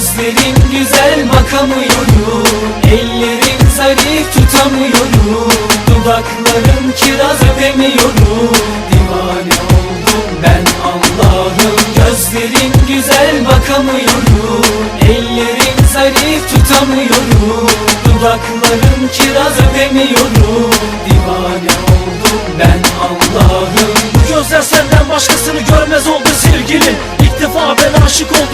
Gözlerin güzel bakamıyorum. Ellerin zarif tutamıyorum. Dudakların kiraz öpemiyorum Divane oldum ben Allah'ım. Gözlerin güzel bakamıyorum. Ellerin zarif tutamıyorum. Dudakların kiraz öpemiyorum Divane oldum ben Allah'ım. Bu gözler senden başkasını görmez oldu sevgilim. İlk defa ben aşık oldum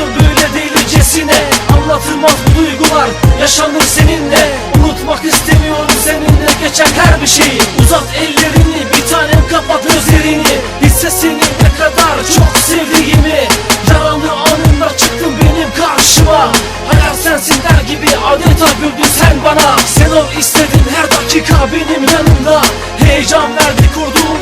yaşanır seninle Unutmak istemiyorum seninle. Geçen her bir şeyi Uzat ellerini bir tanem kapat gözlerini. Hisse seni ne kadar çok sevdiğimi Yaralı anında çıktın benim karşıma. Hayal sensin der gibi adeta güldün sen bana. Sen ol istedin her dakika benim yanımda. Heyecan verdi kurduğum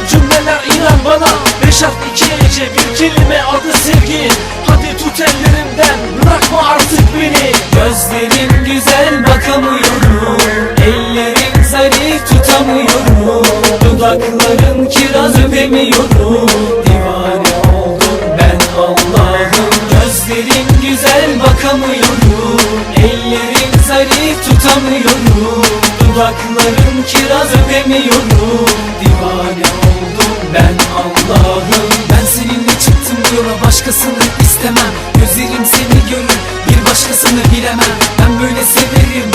Ellerin zarif tutamıyorum. Dudakların kiraz öpemiyorum Divane oldum ben Allah'ım. Gözlerin güzel bakamıyorum. Ellerin zarif tutamıyorum. Dudakların kiraz öpemiyorum Divane oldum ben Allah'ım. Ben seninle çıktım yola başkasını istemem. Gözlerim seni görür bir başkasını bilemem. Ben böyle severim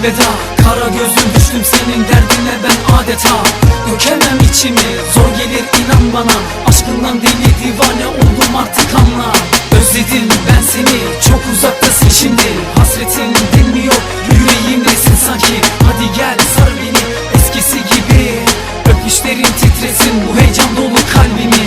elveda. Kara gözüm düştüm senin derdine ben adeta Dökemem içimi. Zor gelir inan bana Aşkından deli divane oldum artık anla. Özledim ben seni çok uzaktasın şimdi. Hasretin dinmiyor yüreğimdesin sanki. Hadi gel sar beni eskisi gibi. Öpüşlerin titresin bu heyecan dolu kalbimi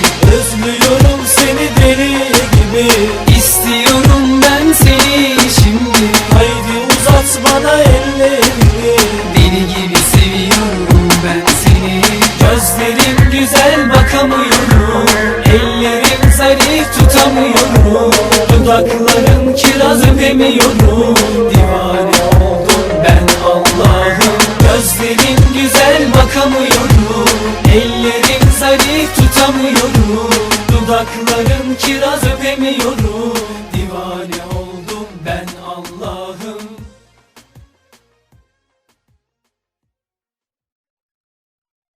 kiraz öpemiyorum Divane oldum ben Allah'ım. Gözlerin güzel bakamıyorum. Ellerin zarif tutamıyorum. Dudakların kiraz